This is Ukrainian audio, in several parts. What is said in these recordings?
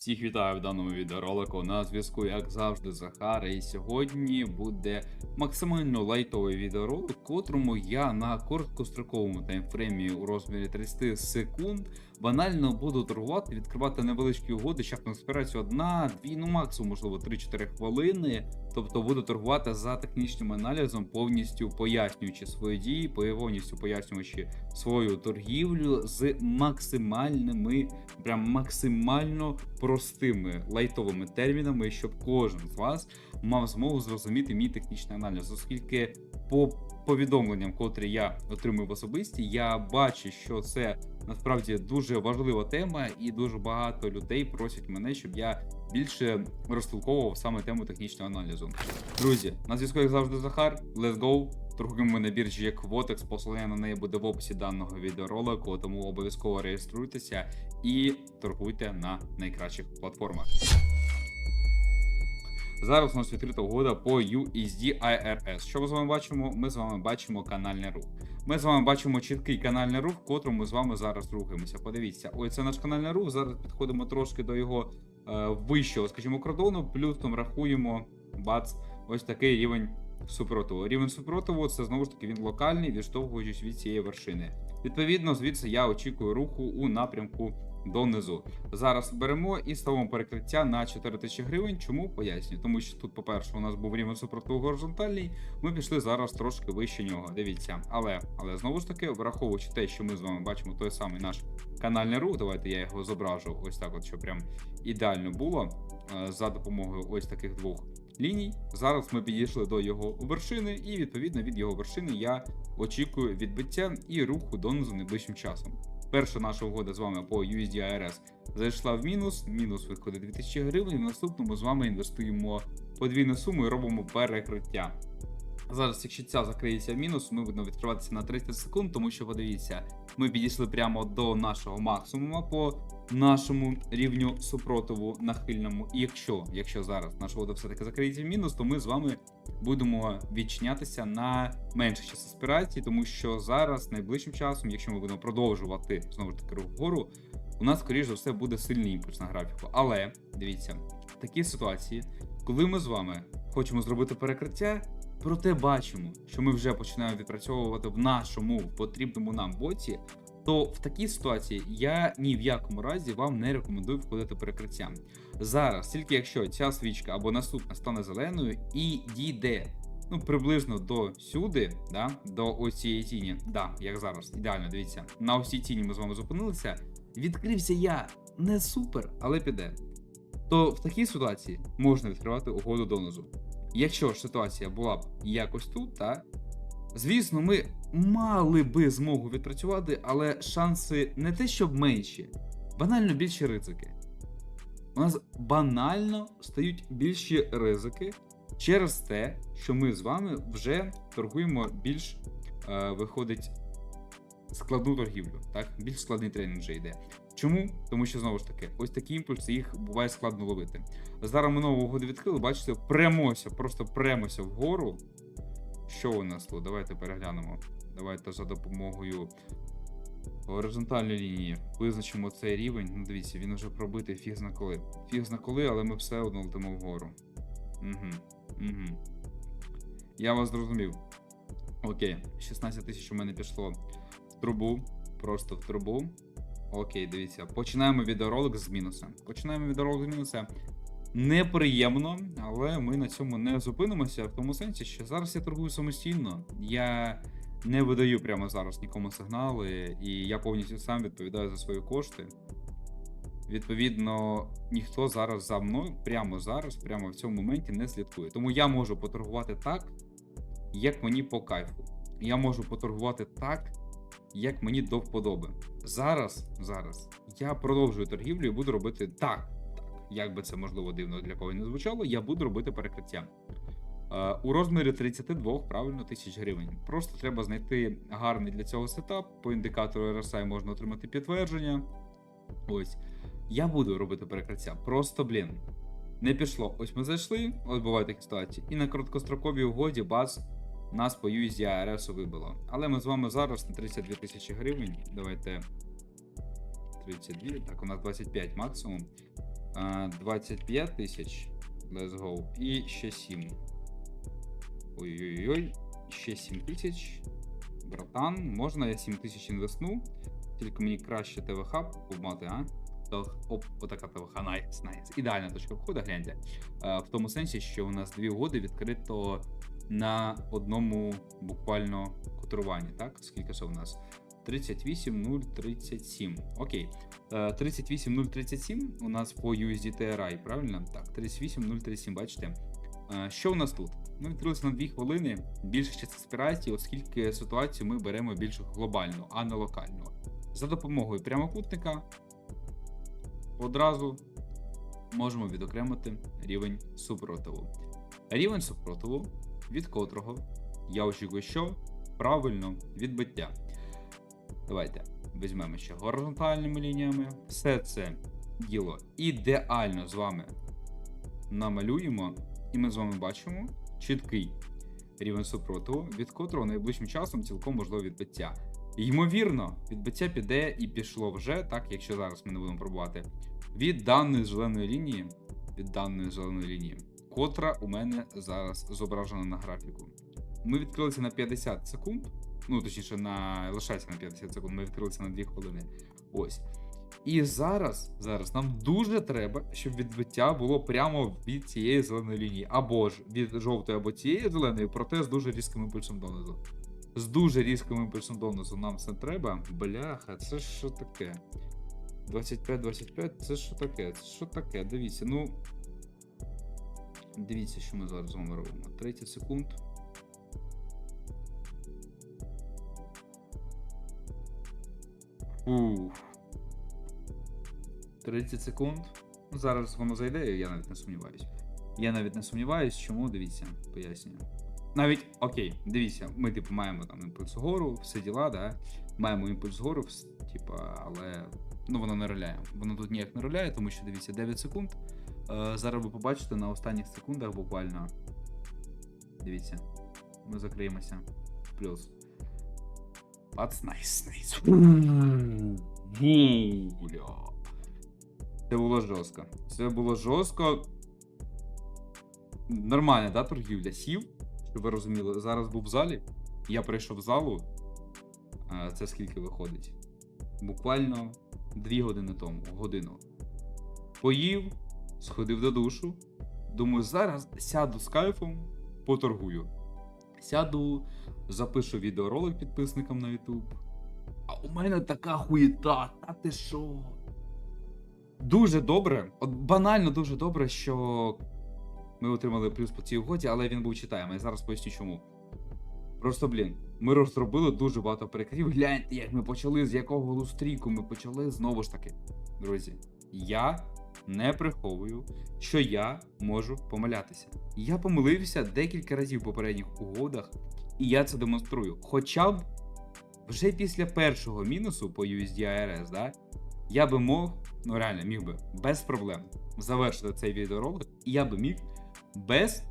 Всіх вітаю в даному відеоролику. На зв'язку, як завжди, Захар. І сьогодні буде максимально лайтовий відеоролик, котрому я на короткостроковому таймфреймі у розмірі 30 секунд банально буду торгувати, відкривати невеличкі угоди, шахтну спірацію одна, дві, ну максимум, можливо, 3-4 хвилини. Тобто буду торгувати за технічним аналізом, повністю пояснюючи свої дії, повністю пояснюючи свою торгівлю з максимальними, прям максимально простими лайтовими термінами, щоб кожен з вас мав змогу зрозуміти мій технічний аналіз, оскільки по повідомленням, котрі я отримую в особисті, я бачу, що це насправді дуже важлива тема, і дуже багато людей просять мене, щоб я більше розтолковував саме тему технічного аналізу. Друзі, на зв'язку як завжди Захар. Let's go! Торгуємо на біржі як Votex, посилання на неї буде в описі даного відеоролику, тому обов'язково реєструйтеся і торгуйте на найкращих платформах. Зараз у нас відкрита угода по USD IRS. Що ми з вами бачимо? Ми з вами бачимо канальний рух. Ми з вами бачимо чіткий канальний рух, в котрому ми з вами зараз рухаємося. Подивіться, ось це наш канальний рух. Зараз підходимо трошки до його вищого, скажімо, кордону, плюс там рахуємо бац, ось такий рівень супротиву. Рівень супротиву це знову ж таки він локальний, відштовхуючись від цієї вершини. Відповідно, звідси я очікую руху у напрямку донизу. Зараз беремо і ставимо перекриття на 4000 гривень. Чому поясню? Тому що тут, по-перше, у нас був рівень супротиву горизонтальний. Ми пішли зараз трошки вище нього. Дивіться, але але знову ж таки, враховуючи те, що ми з вами бачимо той самий наш канальний рух. Давайте я його зображу ось так, от щоб прям ідеально було е, за допомогою ось таких двох ліній. Зараз ми підійшли до його вершини, і відповідно від його вершини я очікую відбиття і руху донизу найближчим часом. Перша наша угода з вами по USD ARS зайшла в мінус. Мінус виходить 2000 гривень. В наступному з вами інвестуємо подвійну суму і робимо перекриття. Зараз, якщо ця закриється в мінус, ми будемо відкриватися на 30 секунд, тому що подивіться, ми підійшли прямо до нашого максимума по нашому рівню супротиву нахильному. І якщо якщо зараз наша вода все-таки закриється в мінус, то ми з вами будемо відчинятися на менше час аспірації, тому що зараз найближчим часом, якщо ми будемо продовжувати знову ж таки рух вгору, у нас, скоріш за все, буде сильний імпульс на графіку. Але дивіться, в такій ситуації, коли ми з вами хочемо зробити перекриття. Проте бачимо, що ми вже починаємо відпрацьовувати в нашому потрібному нам боці. То в такій ситуації я ні в якому разі вам не рекомендую входити перекриттям. Зараз, тільки якщо ця свічка або наступна стане зеленою і дійде ну приблизно до сюди, да, до ось цієї тіні, да, як зараз, ідеально, дивіться, на ось цій тіні ми з вами зупинилися. Відкрився я не супер, але піде. То в такій ситуації можна відкривати угоду донизу. Якщо ж ситуація була б якось тут, та звісно, ми мали би змогу відпрацювати, але шанси не те, щоб менші, банально більші ризики. У нас банально стають більші ризики через те, що ми з вами вже торгуємо більш е, виходить складну торгівлю. Так, більш складний тренінг вже йде. Чому? Тому що знову ж таки, ось такі імпульси їх буває складно ловити. Зараз ми нову угоду відкрили, бачите, премося, просто премося вгору. Що у нас тут? Давайте переглянемо. Давайте за допомогою горизонтальної лінії визначимо цей рівень. Ну, дивіться, він вже пробитий фіг зна коли. Фіг зна коли, але ми все одно летимо вгору. Угу. Угу. Я вас зрозумів. Окей, 16 тисяч у мене пішло в трубу. Просто в трубу. Окей, дивіться. Починаємо відеоролик з мінуса. Починаємо відеоролик з мінуса. Неприємно, але ми на цьому не зупинимося в тому сенсі, що зараз я торгую самостійно. Я не видаю прямо зараз нікому сигнали, і я повністю сам відповідаю за свої кошти. Відповідно, ніхто зараз за мною, прямо зараз, прямо в цьому моменті не слідкує. Тому я можу поторгувати так, як мені по кайфу. Я можу поторгувати так, як мені до вподоби. Зараз, зараз я продовжую торгівлю і буду робити так. Як би це можливо дивно для кого не звучало, я буду робити перекриття. Е, у розмірі 32 правильно тисяч гривень. Просто треба знайти гарний для цього сетап. По індикатору RSI можна отримати підтвердження. Ось. Я буду робити перекриття. Просто, блін. Не пішло. Ось ми зайшли, от бувають такі ситуації. І на короткостроковій угоді бац, нас по USD ARS вибило. Але ми з вами зараз на 32 тисячі гривень. Давайте. 32, так, у нас 25 максимум. 25 тисяч. Let's go. І ще 7. Ой-ой-ой. Ще 7 тисяч. Братан, можна я 7 тисяч інвестну? Тільки мені краще ТВХ мати, а? Оп, отака ТВХ, найс, найс. Ідеальна точка входу, гляньте. Е, в тому сенсі, що у нас дві угоди відкрито на одному буквально котируванні, так? Скільки це у нас? 38037. Окей. Е, 38037 у нас по USD TRI, правильно? Так, 38037, бачите. Е, Що у нас тут? Ми відкрилися на 2 хвилини. Більше спірації, оскільки ситуацію ми беремо більш глобальну, а не локальну. За допомогою прямокутника одразу можемо відокремити рівень супротиву. Рівень супротиву, від котрого я очікую, що правильно відбиття. Давайте візьмемо ще горизонтальними лініями. Все це діло ідеально з вами намалюємо, і ми з вами бачимо чіткий рівень супротиву, від котрого найближчим часом цілком можливо відбиття. Ймовірно, відбиття піде і пішло вже, так, якщо зараз ми не будемо пробувати, від даної зеленої лінії, від даної зеленої лінії, котра у мене зараз зображена на графіку. Ми відкрилися на 50 секунд, ну точніше, на лишається на 50 секунд, ми відкрилися на 2 хвилини. Ось. І зараз, зараз нам дуже треба, щоб відбиття було прямо від цієї зеленої лінії, або ж від жовтої, або цієї зеленої, проте з дуже різким імпульсом донизу. З дуже різким імпульсом донизу нам це треба. Бляха, це що таке? 25-25, це що таке? Це що таке? Дивіться, ну. Дивіться, що ми зараз з вами робимо. 30 секунд. Уф. 30 секунд. Ну, Зараз воно зайде, я навіть не сумніваюсь. Я навіть не сумніваюсь, чому дивіться, пояснюю. Навіть окей, дивіться, ми типу маємо там імпульс вгору, все діла, да? Маємо імпульс вгору, вс- типа, але ну воно не роляє. Воно тут ніяк не роляє, тому що дивіться 9 секунд. Е, зараз ви побачите на останніх секундах буквально. Дивіться, ми закриємося. Плюс. That's nice, nice. Бля. Це було жорстко. Це було жорстко. Нормальна, да, торгівля сів, щоб ви розуміли. Зараз був в залі. Я прийшов в залу. Це скільки виходить? Буквально 2 години тому, годину. Поїв, сходив до душу. Думаю, зараз сяду з кайфом, поторгую. Сяду, запишу відеоролик підписникам на YouTube. А у мене така хуєта, та ти що? Дуже добре, от банально дуже добре, що ми отримали плюс по цій угоді, але він був читаємий. Зараз поясню чому. Просто, блін, ми розробили дуже багато перекрив. Гляньте, як ми почали, з якого лустріку ми почали знову ж таки. Друзі, я не приховую, що я можу помилятися. Я помилився декілька разів в попередніх угодах, і я це демонструю. Хоча б вже після першого мінусу по USD ARS, да, я би мог, ну реально, міг би без проблем завершити цей відеоролик, і я би міг без,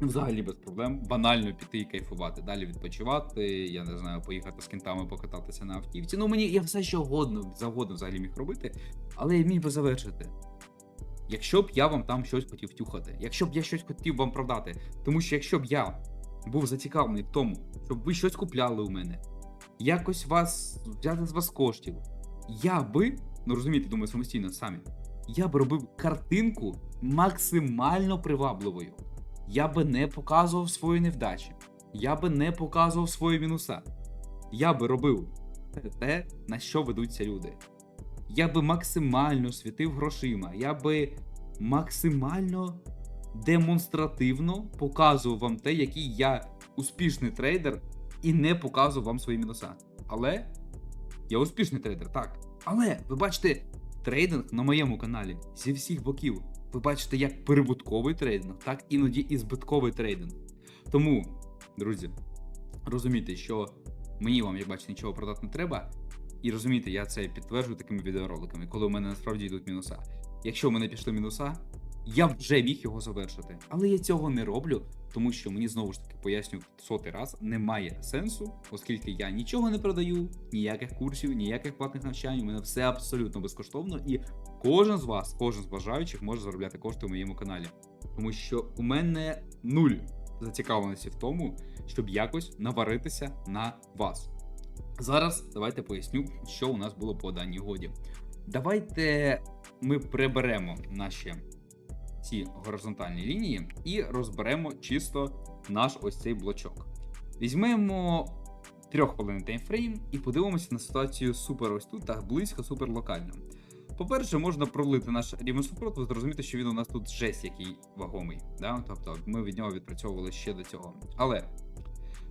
взагалі без проблем, банально піти і кайфувати. Далі відпочивати, я не знаю, поїхати з кінтами покататися на автівці. Ну мені я все що угодно, завгодно взагалі міг робити, але я міг би завершити. Якщо б я вам там щось хотів тюхати, якщо б я щось хотів вам продати, тому що якщо б я був зацікавлений в тому, щоб ви щось купляли у мене, якось вас взяти з вас коштів, я би, ну розумієте, думаю, самостійно самі, я би робив картинку максимально привабливою. Я би не показував свої невдачі, я би не показував свої мінуса. Я би робив те, на що ведуться люди. Я би максимально світив грошима, я би максимально демонстративно показував вам те, який я успішний трейдер, і не показував вам свої мінуса. Але я успішний трейдер, так. Але ви бачите трейдинг на моєму каналі зі всіх боків. Ви бачите як прибутковий трейдинг, так іноді і збитковий трейдинг. Тому, друзі, розумійте, що мені вам, як бачите, нічого продати не треба. І розумієте, я це підтверджую такими відеороликами, коли у мене насправді йдуть мінуса. Якщо в мене пішли мінуса, я вже міг його завершити. Але я цього не роблю, тому що мені знову ж таки поясню сотий раз, немає сенсу, оскільки я нічого не продаю, ніяких курсів, ніяких платних навчань. У мене все абсолютно безкоштовно, і кожен з вас, кожен з бажаючих може заробляти кошти у моєму каналі. Тому що у мене нуль зацікавленості в тому, щоб якось наваритися на вас. Зараз давайте поясню, що у нас було по даній годі. Давайте ми приберемо наші ці горизонтальні лінії і розберемо чисто наш ось цей блочок. Візьмемо трьоххвилинний таймфрейм і подивимося на ситуацію супер ось тут та близько супер локально. По-перше, можна пролити наш рівень супротиву, зрозуміти, що він у нас тут жесть який вагомий. Да? Тобто ми від нього відпрацьовували ще до цього. Але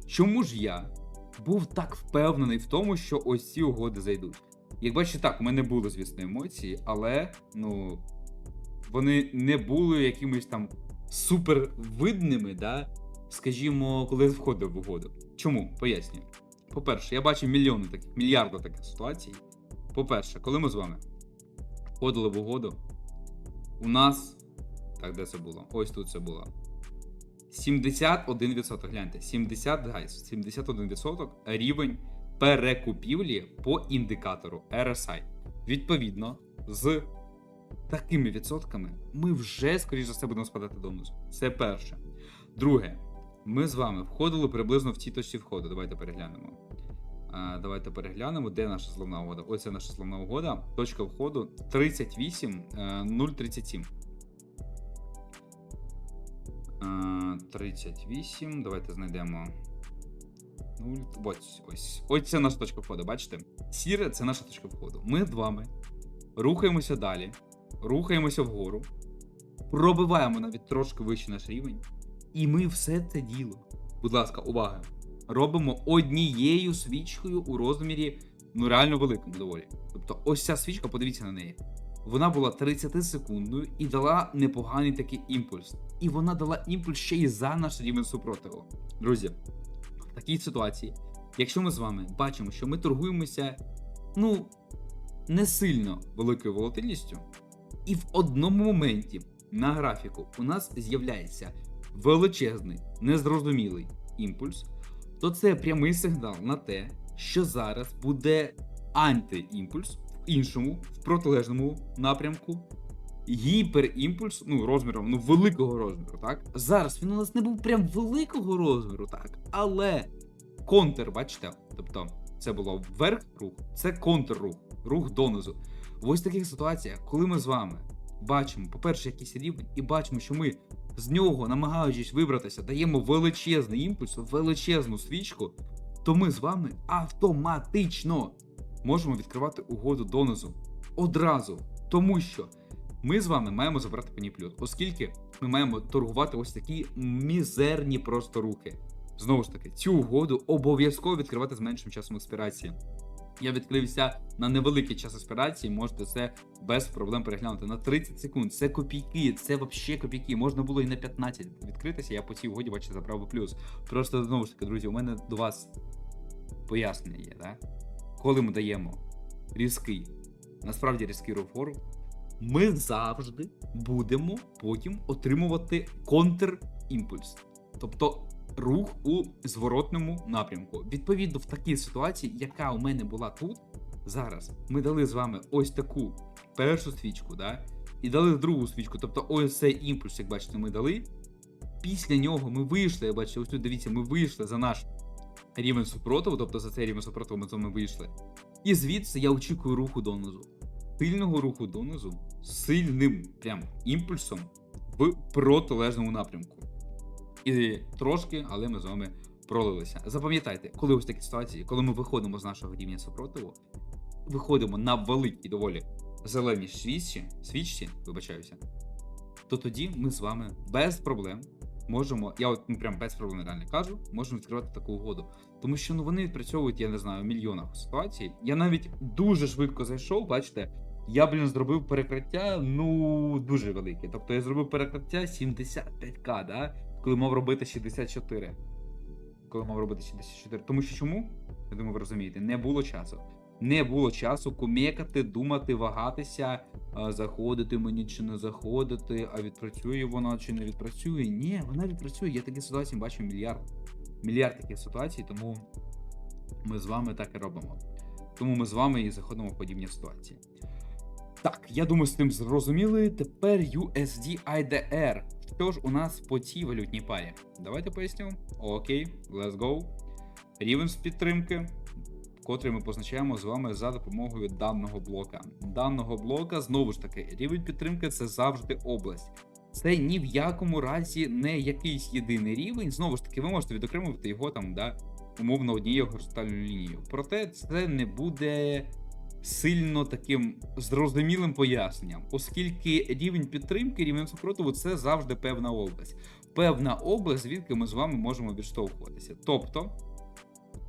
чому ж я був так впевнений в тому, що ось ці угоди зайдуть? Як бачите, так, у мене були, звісно, емоції, але ну, вони не були якимись там супер видними, да? скажімо, коли входив в угоду. Чому? Пояснюю. По-перше, я бачив мільйони таких, мільярди таких ситуацій. По-перше, коли ми з вами входили в угоду, у нас. Так, де це було? Ось тут це було. 71%. Гляньте, 70, гайс, 71% рівень перекупівлі по індикатору RSI. Відповідно, з такими відсотками ми вже, скоріш за все, будемо спадати донизу. Це перше. Друге, ми з вами входили приблизно в цій точці входу. Давайте переглянемо. А, давайте переглянемо, де наша зловна угода. Ось це наша зловна угода. Точка входу 38 е, 037. Е, 38. Давайте знайдемо. 0. Ось, ось. Ось це наша точка входу, бачите? Сіре це наша точка входу. Ми з вами рухаємося далі, рухаємося вгору, пробиваємо навіть трошки вище наш рівень. І ми все це діло. Будь ласка, увага! Робимо однією свічкою у розмірі, ну реально великому доволі. Тобто, ось ця свічка, подивіться на неї. Вона була 30 секундною і дала непоганий такий імпульс. І вона дала імпульс ще й за наш рівень супротиву. Друзі, в такій ситуації, якщо ми з вами бачимо, що ми торгуємося, ну, не сильно великою волатильністю, і в одному моменті на графіку у нас з'являється величезний, незрозумілий імпульс, то це прямий сигнал на те, що зараз буде антиімпульс в іншому, в протилежному напрямку. Гіперімпульс, ну, розміром, ну, великого розміру, так? Зараз він у нас не був прям великого розміру, так. Але контр, бачите? Тобто, це було вверх рух, це контррух, рух донизу. В ось таких ситуаціях, коли ми з вами бачимо, по-перше, якийсь рівень, і бачимо, що ми з нього, намагаючись вибратися, даємо величезний імпульс, величезну свічку, то ми з вами автоматично можемо відкривати угоду донизу одразу. Тому що ми з вами маємо забрати пеніплюс, оскільки ми маємо торгувати ось такі мізерні просто рухи. Знову ж таки, цю угоду обов'язково відкривати з меншим часом експірації. Я відкрився на невеликий час аспірації, можете це без проблем переглянути на 30 секунд. Це копійки, це взагалі копійки. Можна було і на 15 відкритися. Я по цій угоді, бачите, забрав би плюс. Просто знову ж таки, друзі, у мене до вас пояснення є, да? коли ми даємо різкий, насправді різкий руфору, ми завжди будемо потім отримувати контрімпульс. Тобто рух у зворотному напрямку. Відповідно, в такій ситуації, яка у мене була тут, зараз ми дали з вами ось таку першу свічку, да? і дали другу свічку. Тобто, ось цей імпульс, як бачите, ми дали. Після нього ми вийшли, як бачите, ось тут дивіться, ми вийшли за наш рівень супротиву, тобто за цей рівень супротиву ми з вами вийшли. І звідси я очікую руху донизу. Сильного руху донизу сильним прям імпульсом в протилежному напрямку. І трошки, але ми з вами пролилися. Запам'ятайте, коли ось такі ситуації, коли ми виходимо з нашого рівня супротиву, виходимо на великій доволі зеленій свічці, свічці, вибачаюся, то тоді ми з вами без проблем можемо, я от ну, прям без проблем реально кажу, можемо відкривати таку угоду. Тому що ну вони відпрацьовують, я не знаю, в мільйонах ситуацій. Я навіть дуже швидко зайшов, бачите. Я, блін, зробив перекриття, ну, дуже велике. Тобто я зробив перекриття 75к, да? Коли мав робити 64. Коли мав робити 64. Тому що чому? Я думаю, ви розумієте, не було часу. не було часу кумекати, думати, вагатися, заходити мені чи не заходити, а відпрацює вона чи не відпрацює. Ні, вона відпрацює. Я такі ситуації бачу мільярд. Мільярд таких ситуацій, тому ми з вами так і робимо. Тому ми з вами і заходимо в подібні ситуації. Так, я думаю, з тим зрозуміли. Тепер USD IDR. Що ж у нас по цій валютній парі? Давайте поясню. Окей, let's go. Рівень з підтримки, котрий ми позначаємо з вами за допомогою даного блока. Даного блока, знову ж таки, рівень підтримки це завжди область. Це ні в якому разі не якийсь єдиний рівень. Знову ж таки, ви можете відокремувати його там, да, умовно однією горизонтальною лінією. Проте це не буде сильно таким зрозумілим поясненням, оскільки рівень підтримки, рівень супротиву це завжди певна область. Певна область, звідки ми з вами можемо відштовхуватися. Тобто,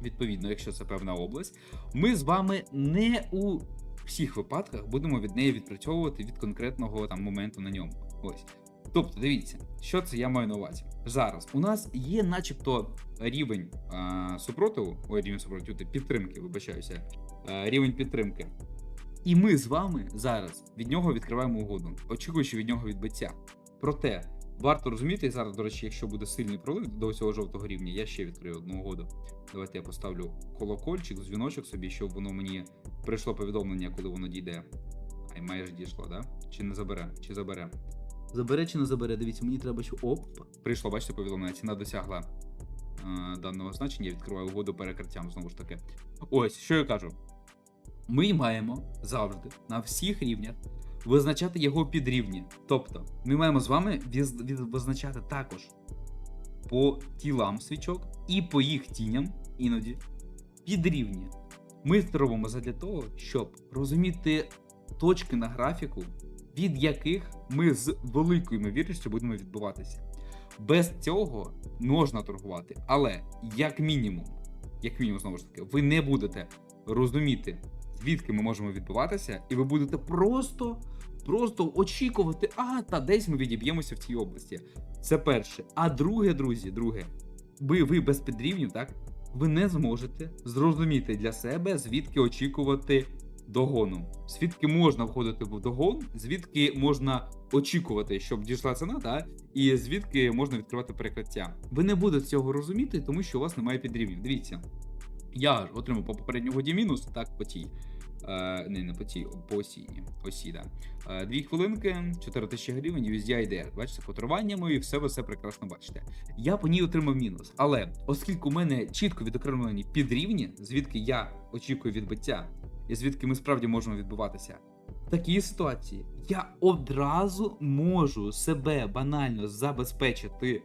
відповідно, якщо це певна область, ми з вами не у всіх випадках будемо від неї відпрацьовувати від конкретного там моменту на ньому. Ось. Тобто, дивіться, що це я маю на увазі. Зараз у нас є, начебто, рівень а, супротиву, ой, рівень супротиву, підтримки, вибачаюся, рівень підтримки. І ми з вами зараз від нього відкриваємо угоду, очікуючи від нього відбиття. Проте варто розуміти, і зараз, до речі, якщо буде сильний пролив до цього жовтого рівня, я ще відкрию одну угоду. Давайте я поставлю колокольчик, дзвіночок собі, щоб воно мені прийшло повідомлення, коли воно дійде. Ай, майже дійшло, да? Чи не забере? Чи забере? Забере чи не забере? Дивіться, мені треба, що оп. Прийшло, бачите, повідомлення. Ціна досягла е, даного значення. Я відкриваю угоду перекриттям, знову ж таки. Ось, що я кажу. Ми маємо завжди на всіх рівнях визначати його підрівні. Тобто, ми маємо з вами визначати також по тілам свічок і по їх тіням іноді підрівні. Ми це робимо задля того, щоб розуміти точки на графіку, від яких ми з великою ймовірністю будемо відбуватися. Без цього можна торгувати, але як мінімум, як мінімум, знову ж таки, ви не будете розуміти, звідки ми можемо відбуватися, і ви будете просто, просто очікувати, а та десь ми відіб'ємося в цій області. Це перше. А друге, друзі, друге, ви, ви без підрівнів, так? Ви не зможете зрозуміти для себе, звідки очікувати догону. Звідки можна входити в догон, звідки можна очікувати, щоб дійшла ціна, та і звідки можна відкривати перекриття. Ви не будете цього розуміти, тому що у вас немає підрівнів. Дивіться, я отримав по попередньому годі мінус, так по тій. Е, не, не по цій, по осінні. Осі, да. Е, дві хвилинки, 4 тисячі гривень, USD IDR. Бачите, котрування мої, все ви все прекрасно бачите. Я по ній отримав мінус. Але оскільки у мене чітко відокремлені підрівні, звідки я очікую відбиття, і звідки ми справді можемо відбуватися. В такій ситуації я одразу можу себе банально забезпечити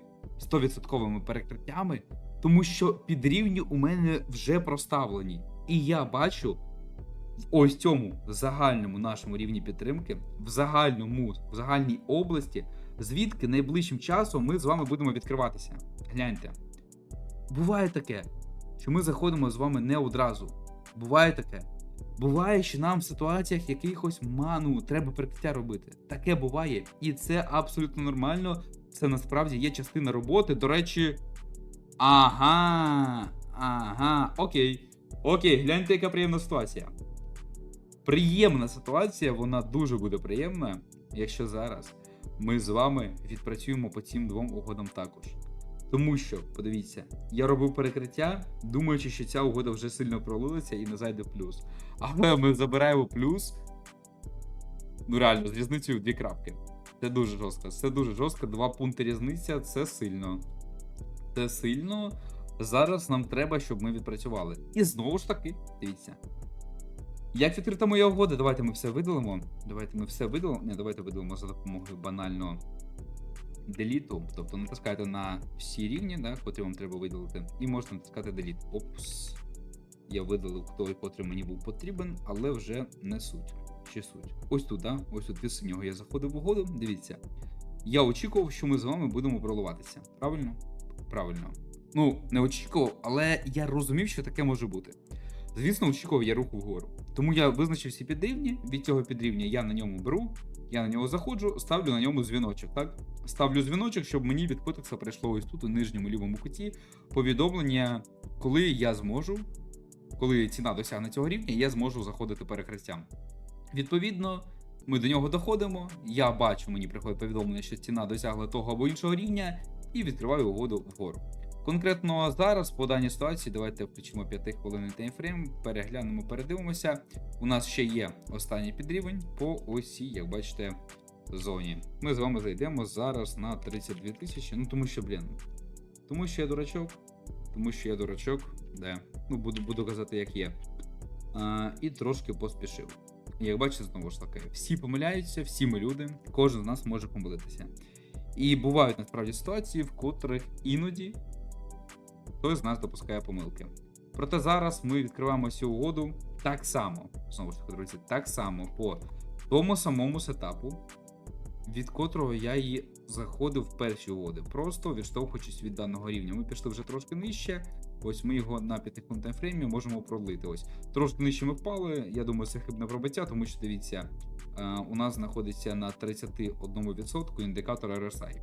100% перекриттями, тому що підрівні у мене вже проставлені. І я бачу в ось цьому загальному нашому рівні підтримки, в загальному, в загальній області, звідки найближчим часом ми з вами будемо відкриватися. Гляньте. Буває таке, що ми заходимо з вами не одразу. Буває таке. Буває, що нам в ситуаціях якихось ману треба прикриття робити. Таке буває, і це абсолютно нормально. Це насправді є частина роботи. До речі, ага, ага, окей. Окей, гляньте, яка приємна ситуація. Приємна ситуація, вона дуже буде приємна, якщо зараз ми з вами відпрацюємо по цим двом угодам також. Тому що, подивіться, я робив перекриття, думаючи, що ця угода вже сильно пролилася і не зайде плюс. Але ми забираємо плюс. Ну реально, з різницею дві крапки. Це дуже жорстко. Це дуже жорстко. Два пункти різниця це сильно. Це сильно. Зараз нам треба, щоб ми відпрацювали. І знову ж таки, дивіться. Як відкрита моя угода? Давайте ми все видалимо. Давайте ми все видалимо. Не, давайте видалимо за допомогою банального деліту. Тобто натискаєте на всі рівні, да, котрі вам треба видалити, і можете натискати Delete. Опс. Я видалив той, котрий мені був потрібен, але вже не суть. Ще суть. Ось тут, да? ось тут від синього я заходив в угоду. Дивіться. Я очікував, що ми з вами будемо проливатися. Правильно? Правильно. Ну, не очікував, але я розумів, що таке може бути. Звісно, очікував я руху вгору. Тому я визначив всі підрівні. Від цього підрівня я на ньому беру, я на нього заходжу, ставлю на ньому дзвіночок. Так? Ставлю дзвіночок, щоб мені від котекса прийшло ось тут у нижньому лівому куті повідомлення, коли я зможу коли ціна досягне цього рівня, я зможу заходити перекриттям. Відповідно, ми до нього доходимо. Я бачу, мені приходить повідомлення, що ціна досягла того або іншого рівня, і відкриваю угоду вгору. Конкретно зараз, по даній ситуації, давайте включимо 5 хвилинний таймфрейм, переглянемо, передивимося. У нас ще є останній підрівень по осі, як бачите, зоні. Ми з вами зайдемо зараз на 32 тисячі. Ну тому що, блін. Тому що я дурачок. Тому що я дурачок, де. Ну, буду, буду казати, як є. А, і трошки поспішив. Як бачите, знову ж таки, всі помиляються, всі ми люди, кожен з нас може помилитися. І бувають насправді ситуації, в котрих іноді хтось з нас допускає помилки. Проте зараз ми відкриваємо цю угоду так само, знову ж таки, друзі, так само по тому самому сетапу, від котрого я її заходив в перші угоди, просто відштовхуючись від даного рівня. Ми пішли вже трошки нижче. Ось ми його на 5 хвилин таймфреймі можемо пролити. Ось трошки нижче ми впали. Я думаю, це хибне пробиття, тому що дивіться, е, у нас знаходиться на 31% індикатор RSI.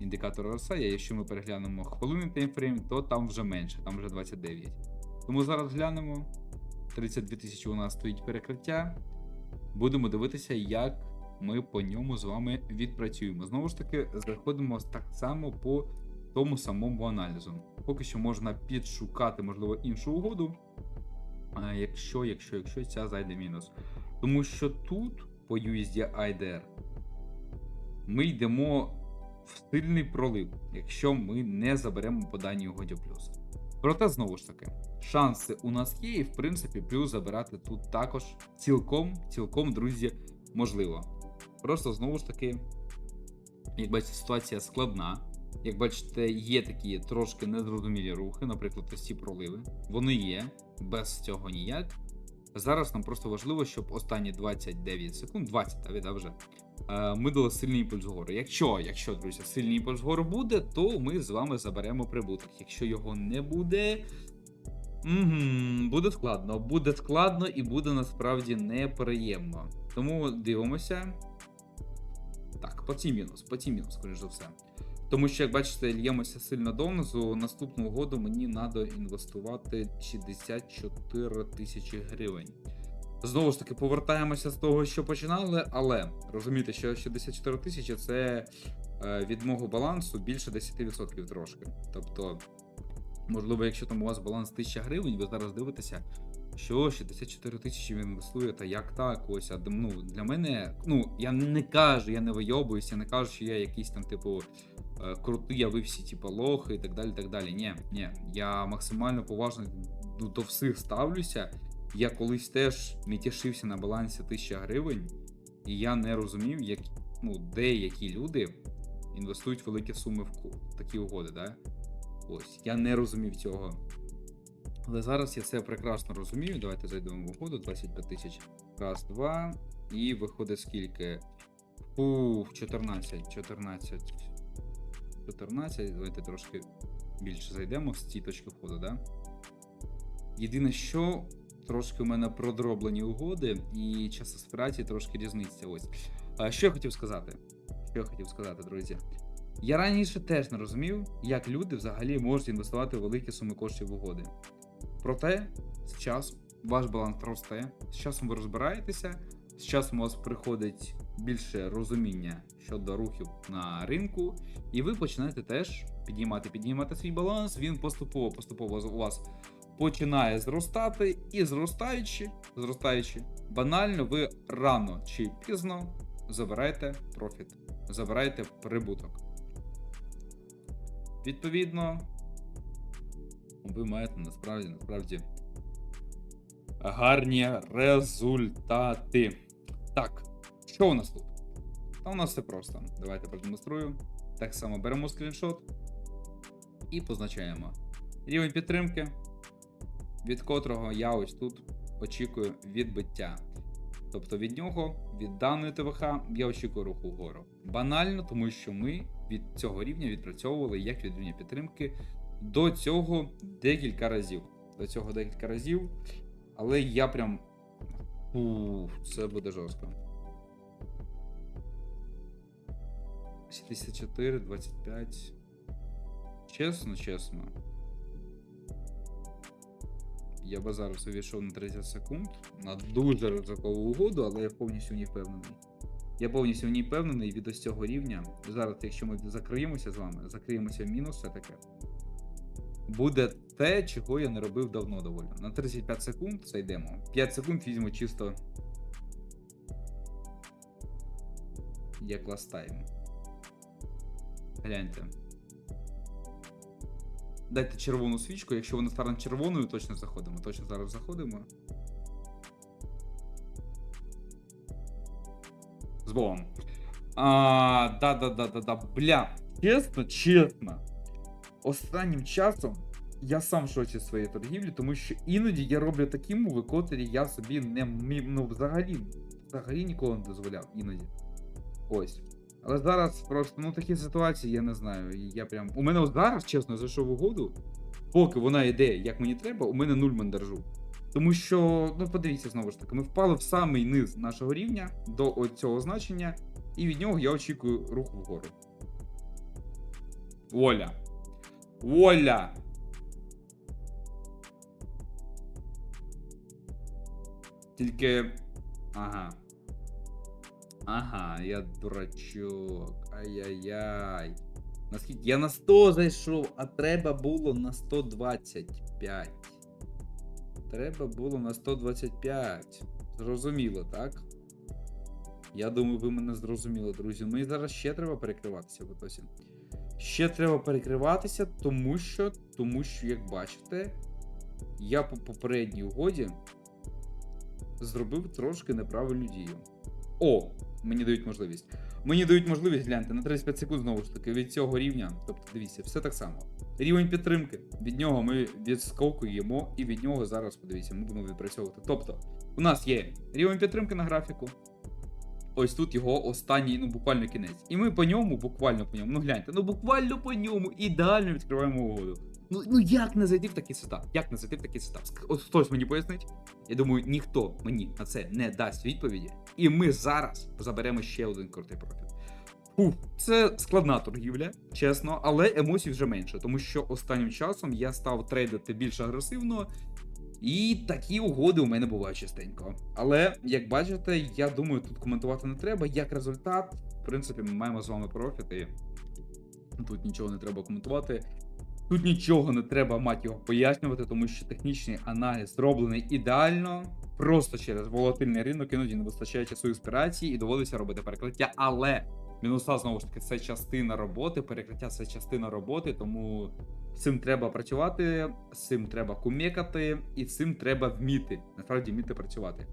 Індикатор RSI, якщо ми переглянемо хвилинний таймфрейм, то там вже менше, там вже 29. Тому зараз глянемо. 32 тисячі у нас стоїть перекриття. Будемо дивитися, як ми по ньому з вами відпрацюємо. Знову ж таки, заходимо так само по тому самому аналізу. Поки що можна підшукати, можливо, іншу угоду. Якщо, якщо, якщо ця зайде мінус. Тому що тут по USD IDR ми йдемо в сильний пролив, якщо ми не заберемо по даній угоді плюс. Проте, знову ж таки, шанси у нас є, і в принципі, плюс забирати тут також цілком, цілком, друзі, можливо. Просто знову ж таки, як бачите, ситуація складна. Як бачите, є такі трошки незрозумілі рухи, наприклад, ось ці проливи. Вони є, без цього ніяк. Зараз нам просто важливо, щоб останні 29 секунд, 20 навіть да, вже, е, ми дали сильний імпульс вгору. Якщо, якщо, друзі, сильний імпульс вгору буде, то ми з вами заберемо прибуток. Якщо його не буде. Угу, буде складно, буде складно і буде насправді неприємно. Тому дивимося. Так, по цій мінус, по цій мінус, скоріш за все. Тому що, як бачите, л'ємося сильно донизу. Наступну угоду мені треба інвестувати 64 тисячі гривень. Знову ж таки, повертаємося з того, що починали, але розумієте, що 64 тисячі це е, від мого балансу більше 10% трошки. Тобто, можливо, якщо там у вас баланс 1000 гривень, ви зараз дивитеся, що 64 тисячі ви інвестуєте, як так? Ось а ну, для мене, ну я не кажу, я не вийобуюся, я не кажу, що я якийсь там, типу, е, крутий, а ви всі, типу, лохи і так далі. так далі. Ні, ні, я максимально поважно ну, до всіх ставлюся. Я колись теж мітішився на балансі 1000 гривень, і я не розумів, як ну, деякі люди інвестують великі суми в такі угоди. Да? Ось, я не розумів цього. Але зараз я це прекрасно розумію. Давайте зайдемо в угоду 25 тисяч. Раз, два. І виходить скільки? Ух, 14, 14. 14. Давайте трошки більше зайдемо з цієї точки входу, да? Єдине, що трошки у мене продроблені угоди, і час аспірації трошки різниця. Ось. А, що я хотів сказати? Що я хотів сказати, друзі? Я раніше теж не розумів, як люди взагалі можуть інвестувати великі суми коштів в угоди. Проте, з часом ваш баланс росте, з часом ви розбираєтеся, з часом у вас приходить більше розуміння щодо рухів на ринку, і ви починаєте теж піднімати, піднімати свій баланс. Він поступово, поступово у вас починає зростати, і зростаючи, зростаючи, банально ви рано чи пізно забираєте профіт, забираєте прибуток. Відповідно, ви маєте насправді насправді гарні результати. Так, що у нас тут? Та у нас все просто. Давайте продемонструю. Так само беремо скріншот і позначаємо рівень підтримки, від котрого я ось тут очікую відбиття. Тобто від нього, від даної ТВХ, я очікую руху вгору. Банально, тому що ми від цього рівня відпрацьовували як від рівня підтримки до цього декілька разів. До цього декілька разів. Але я прям. Ух, це буде жорстко. 74, 25. Чесно, чесно. Я би зараз увійшов на 30 секунд на дуже ризикову угоду, але я повністю в ній впевнений. Я повністю в ній впевнений від ось цього рівня. Зараз, якщо ми закриємося з вами, закриємося в мінус все таке. Буде те, чого я не робив давно доволі. На 35 секунд зайдемо. 5 секунд візьмемо чисто. Як time. Гляньте. Дайте червону свічку, якщо вона стане червоною, точно заходимо. Точно зараз заходимо. З. А, да, да, да, да, да. Бля. Чесно, чесно. Останнім часом я сам в своєї торгівлі, тому що іноді я роблю такі мови, котрі я собі не ну, взагалі, взагалі ніколи не дозволяв. Іноді. Ось. Але зараз просто, ну такі ситуації, я не знаю. Я прям. У мене зараз, чесно, зайшов угоду, поки вона йде, як мені треба, у мене нуль мандержу. Тому що, ну подивіться знову ж таки, ми впали в самий низ нашого рівня до цього значення, і від нього я очікую рух вгору. Воля. Воля! Тільки. Ага. Ага, я дурачок. Ай-яй-яй. Наскільки. Я на 100 зайшов, а треба було на 125. Треба було на 125. Зрозуміло, так? Я думаю, ви мене зрозуміли, друзі. Мені зараз ще треба перекриватися в отосі. Ще треба перекриватися, тому що, тому що, як бачите, я по попередній угоді зробив трошки неправильну дію. О, мені дають можливість. Мені дають можливість гляньте на 35 секунд знову ж таки від цього рівня. Тобто, дивіться, все так само. Рівень підтримки. Від нього ми відскокуємо, і від нього зараз, подивіться, ми будемо відпрацьовувати. Тобто, у нас є рівень підтримки на графіку. Ось тут його останній, ну буквально кінець. І ми по ньому, буквально по ньому, ну гляньте, ну буквально по ньому ідеально відкриваємо угоду. Ну, ну як не зайти в такий сетап? Як не зайти в такий сетап? Ось хтось мені пояснить. Я думаю, ніхто мені на це не дасть відповіді. І ми зараз заберемо ще один крутий профіт. Фу, це складна торгівля, чесно, але емоцій вже менше, тому що останнім часом я став трейдити більш агресивно, і такі угоди у мене бувають частенько. Але як бачите, я думаю, тут коментувати не треба. Як результат, в принципі, ми маємо з вами профіт, і тут нічого не треба коментувати. Тут нічого не треба мати його пояснювати, тому що технічний аналіз зроблений ідеально. Просто через волатильний ринок іноді не вистачає часу інспірації і доводиться робити перекриття. Але мінуса знову ж таки це частина роботи, перекриття це частина роботи, тому з цим треба працювати, з цим треба кумекати, і з цим треба вміти. Насправді вміти працювати.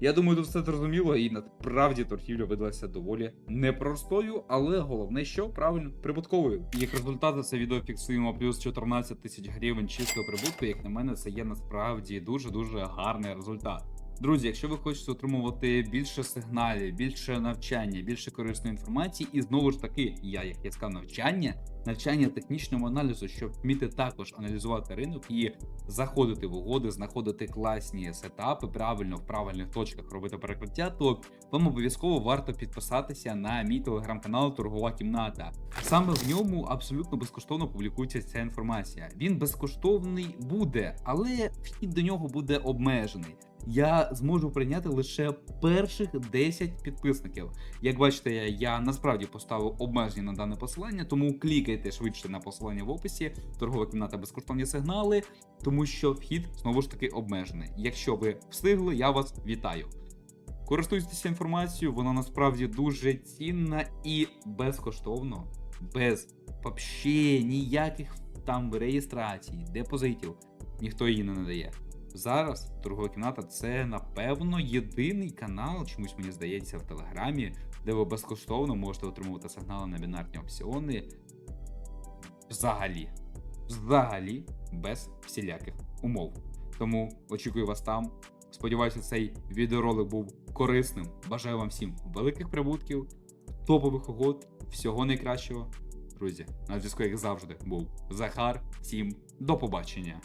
Я думаю, тут все зрозуміло, і насправді торгівля видалася доволі непростою, але головне, що правильно прибутковою. Як результат, це відео фіксуємо плюс 14 тисяч гривень чистого прибутку. Як на мене, це є насправді дуже дуже гарний результат. Друзі, якщо ви хочете отримувати більше сигналів, більше навчання, більше корисної інформації, і знову ж таки, я як я сказав, навчання, навчання технічному аналізу, щоб вміти також аналізувати ринок і заходити в угоди, знаходити класні сетапи, правильно в правильних точках робити перекриття, то вам обов'язково варто підписатися на мій телеграм-канал Торгова кімната. Саме в ньому абсолютно безкоштовно публікується ця інформація. Він безкоштовний буде, але вхід до нього буде обмежений. Я зможу прийняти лише перших 10 підписників. Як бачите, я, насправді поставив обмеження на дане посилання, тому клікайте швидше на посилання в описі. Торгова кімната безкоштовні сигнали, тому що вхід знову ж таки обмежений. Якщо ви встигли, я вас вітаю. Користуйтеся інформацією, вона насправді дуже цінна і безкоштовно, без вообще ніяких там реєстрацій, депозитів. Ніхто її не надає. Зараз торгова кімната це напевно єдиний канал, чомусь мені здається, в Телеграмі, де ви безкоштовно можете отримувати сигнали на бінарні опціони. Взагалі. Взагалі без всіляких умов. Тому очікую вас там. Сподіваюся, цей відеоролик був корисним. Бажаю вам всім великих прибутків, топових угод, всього найкращого. Друзі, на зв'язку, як завжди, був Захар. Всім до побачення.